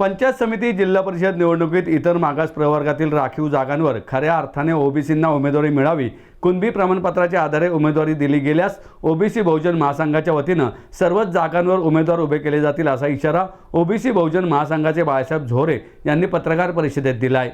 पंचायत समिती जिल्हा परिषद निवडणुकीत इतर मागास प्रवर्गातील राखीव जागांवर खऱ्या अर्थाने ओबीसींना उमेदवारी मिळावी कुणबी प्रमाणपत्राच्या आधारे उमेदवारी दिली गेल्यास ओबीसी बहुजन महासंघाच्या वतीनं सर्वच जागांवर उमेदवार उभे केले जातील असा इशारा ओबीसी बहुजन महासंघाचे बाळासाहेब झोरे यांनी पत्रकार परिषदेत दिला आहे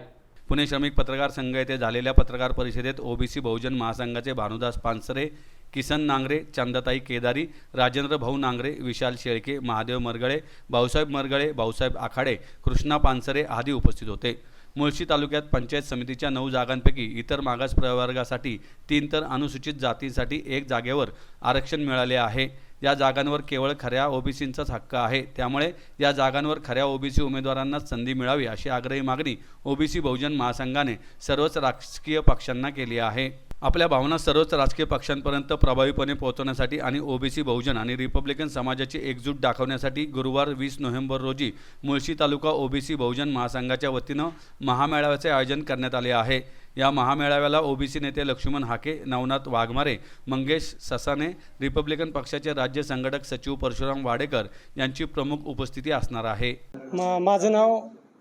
पुणे श्रमिक पत्रकार संघ येथे झालेल्या पत्रकार परिषदेत ओबीसी बहुजन महासंघाचे भानुदास पानसरे किसन नांगरे चंदाताई केदारी राजेंद्र भाऊ नांगरे विशाल शेळके महादेव मरगळे भाऊसाहेब मरगळे भाऊसाहेब आखाडे कृष्णा पानसरे आदी उपस्थित होते. मुळशी तालुक्यात पंचायत समितीच्या नऊ जागांपैकी इतर मागास प्रवर्गासाठी तीन तर अनुसूचित जातींसाठी एक जागेवर आरक्षण मिळाले आहे. या जागांवर केवळ खऱ्या ओबीसींचाच हक्क आहे. त्यामुळे या जागांवर खऱ्या ओबीसी उमेदवारांनाच संधी मिळावी अशी आग्रही मागणी ओबीसी बहुजन महासंघाने सर्वच राजकीय पक्षांना केली आहे. आपल्या भावना सर्वच राजकीय पक्षांपर्यंत प्रभावीपणे पोहोचवण्यासाठी आणि ओबीसी बहुजन आणि रिपब्लिकन समाजाची एकजूट दाखवण्यासाठी गुरुवार वीस नोव्हेंबर रोजी मुळशी तालुका ओबीसी बहुजन महासंघाच्या वतीनं महामेळाव्याचे आयोजन करण्यात आले आहे. या महामेळाव्याला ओबीसी नेते लक्ष्मण हाके नवनाथ वाघमारे मंगेश ससाने रिपब्लिकन पक्षाचे राज्य संघटक सचिव परशुराम वाडेकर यांची प्रमुख उपस्थिती असणार आहे. मा माझं नाव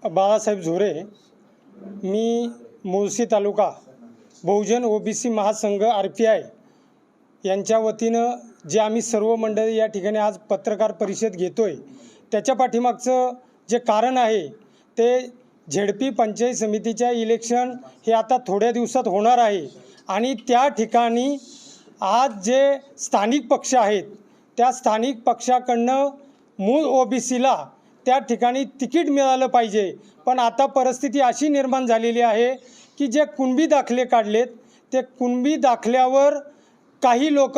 बाळासाहेब झोरे. मी Mulshi taluka Bahujan OBC Mahasangh R P I यांच्या वतीनं जे आम्ही सर्व मंडळी या ठिकाणी आज पत्रकार परिषद घेतो आहे त्याच्या पाठीमागचं जे कारण आहे ते झेडपी पंचायत समितीच्या इलेक्शन हे आता थोड्या दिवसात होणार आहे. आणि त्या ठिकाणी आज जे स्थानिक पक्ष आहेत त्या स्थानिक पक्षाकडनं मूळ ओबीसीला त्या ठिकाणी तिकीट मिळालं पाहिजे. पण आता परिस्थिती अशी निर्माण झालेली आहे की जे कुणबी दाखले काढलेत ते कुणबी दाखल्यावर काही लोक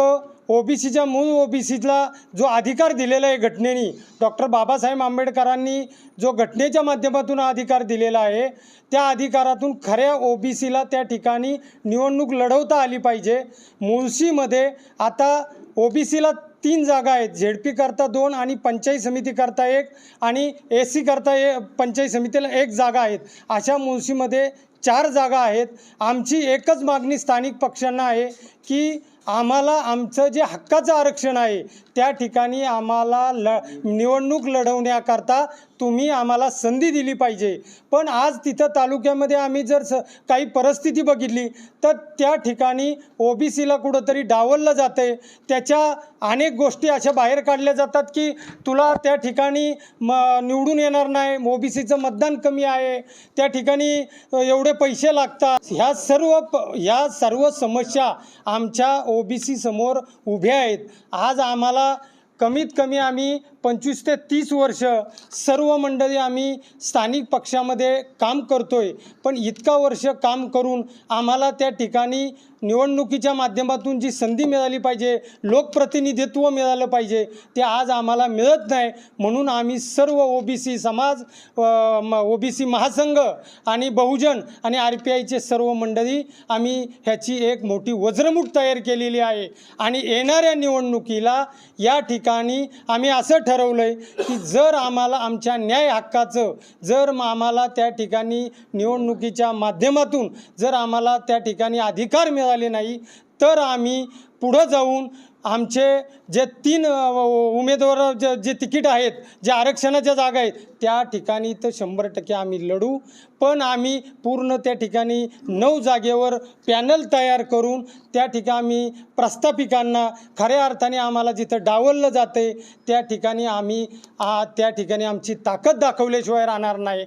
ओबीसीच्या मूळ ओबीसीला जो अधिकार दिलेला आहे घटनेने डॉक्टर बाबासाहेब आंबेडकरांनी जो घटनेच्या माध्यमातून अधिकार दिलेला आहे त्या अधिकारातून खऱ्या ओबीसीला त्या ठिकाणी निवडणूक लढवता आली पाहिजे. मुळशीमध्ये आता ओबीसीला तीन जागा आहेत. झेडपी करता दोन आणि पंचायत समिती करता एक आणि ए सी करता ए पंचायत समितीला एक जागा आहेत. अशा मुळशीमध्ये चार जागा आहेत. आमची एकच मागणी स्थानिक पक्षांना आहे की आम्हाला आमचं जे हक्काचं आरक्षण आहे त्या ठिकाणी आम्हाला ल निवडणूक लढवण्याकरता तुम्ही आम्हाला संधी दिली पाहिजे. पण आज तिथं तालुक्यामध्ये आम्ही जर स काही परिस्थिती बघितली तर त्या ठिकाणी ओ बी सीला कुठंतरी डावललं जातं आहे त्याच्या अनेक गोष्टी अशा बाहेर काढल्या जातात की तुला त्या ठिकाणी म निवडून येणार नाही ओ बी सीचं मतदान कमी आहे. त्या ठिकाणी एवढे पैसे लागतात. ह्या सर्व प ह्या सर्व समस्या आमच्या ओबीसी समोर उभ्या आहेत. आज आम्हाला कमीत कमी आम्ही पंचवीस ते तीस वर्ष सर्व मंडळी आम्ही स्थानिक पक्षामध्ये काम करतोय. पण इतका वर्ष काम करून आम्हाला त्या ठिकाणी निवडणुकीच्या माध्यमातून जी संधी मिळाली पाहिजे लोकप्रतिनिधित्व मिळालं पाहिजे ते आज आम्हाला मिळत नाही. म्हणून आम्ही सर्व ओबीसी समाज ओबीसी महासंघ आणि बहुजन आणि आर पी आयचे सर्व मंडळी आम्ही ह्याची एक मोठी वज्रमूठ तयार केलेली आहे. आणि येणाऱ्या निवडणुकीला या ठिकाणी आम्ही असं ठरवलं आहे की जर आम्हाला आमच्या न्याय हक्काचं जर मग आम्हाला त्या ठिकाणी निवडणुकीच्या माध्यमातून जर आम्हाला त्या ठिकाणी अधिकार मिळाला नाही तर आम्ही पुढं जाऊन आमचे जे तीन उमेदवार जे जे तिकीट आहेत जे आरक्षणाच्या जागा आहेत त्या ठिकाणी तर शंभर टक्के आम्ही लढू. पण आम्ही पूर्ण त्या ठिकाणी नऊ जागेवर पॅनल तयार करून त्या ठिकाणी आम्ही प्रस्थापिकांना खऱ्या अर्थाने आम्हाला जिथं डावललं जाते त्या ठिकाणी आम्ही आ, त्या ठिकाणी आमची ताकद दाखवल्याशिवाय राहणार नाही.